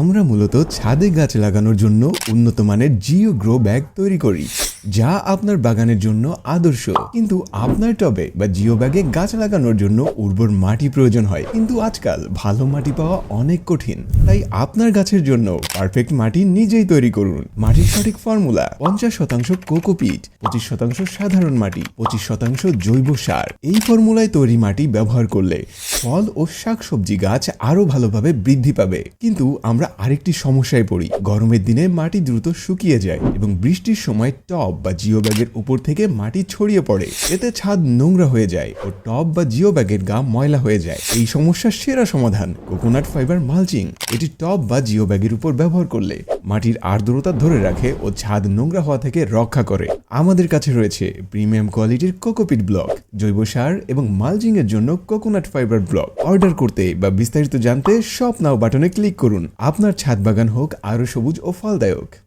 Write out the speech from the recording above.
আমরা মূলত ছাদে গাছ লাগানোর জন্য উন্নত মানের জিও গ্রো ব্যাগ তৈরি করি। যা আপনার বাগানের জন্য আদর্শ। কিন্তু আপনার টবে বা জিও ব্যাগে গাছ লাগানোর জন্য উর্বর মাটি প্রয়োজন হয়। কিন্তু আজকাল ভালো মাটি পাওয়া অনেক কঠিন। তাই আপনার গাছের জন্য পারফেক্ট মাটি নিজেই তৈরি করুন। মাটির সঠিক ফর্মুলা, পঞ্চাশ শতাংশ কোকোপিট পঁচিশ শতাংশ সাধারণ মাটি, পঁচিশ শতাংশ জৈব সার। এই ফর্মুলায় তৈরি মাটি ব্যবহার করলে ফল ও শাকসবজি গাছ আরও ভালোভাবে বৃদ্ধি পাবে। কিন্তু আমরা আরেকটি সমস্যায় পড়ি। গরমের দিনে মাটি দ্রুত শুকিয়ে যায় এবং বৃষ্টির সময় টব বা জিও ব্যাগের উপর থেকে মাটি ছড়িয়ে পড়ে। এতে ছাদ নোংরা হয়ে যায় ও টব বা জিও ব্যাগের গা ময়লা হয়ে যায়। এই সমস্যার সেরা সমাধান কোকোনাট ফাইবার মালচিং। এটি টব বা জিও ব্যাগের উপর ব্যবহার করলে মাটির আর্দ্রতা ধরে রাখে ও ছাদ নোংরা হওয়া থেকে রক্ষা করে। আমাদের কাছে রয়েছে প্রিমিয়াম কোয়ালিটির কোকোপিট ব্লক, জৈব সার এবং মালচিং এর জন্য কোকোনাট ফাইবার ব্লক। অর্ডার করতে বা বিস্তারিত জানতে শপ নাও বাটনে ক্লিক করুন। আপনার ছাদ বাগান হোক আরও সবুজ ও ফলদায়ক।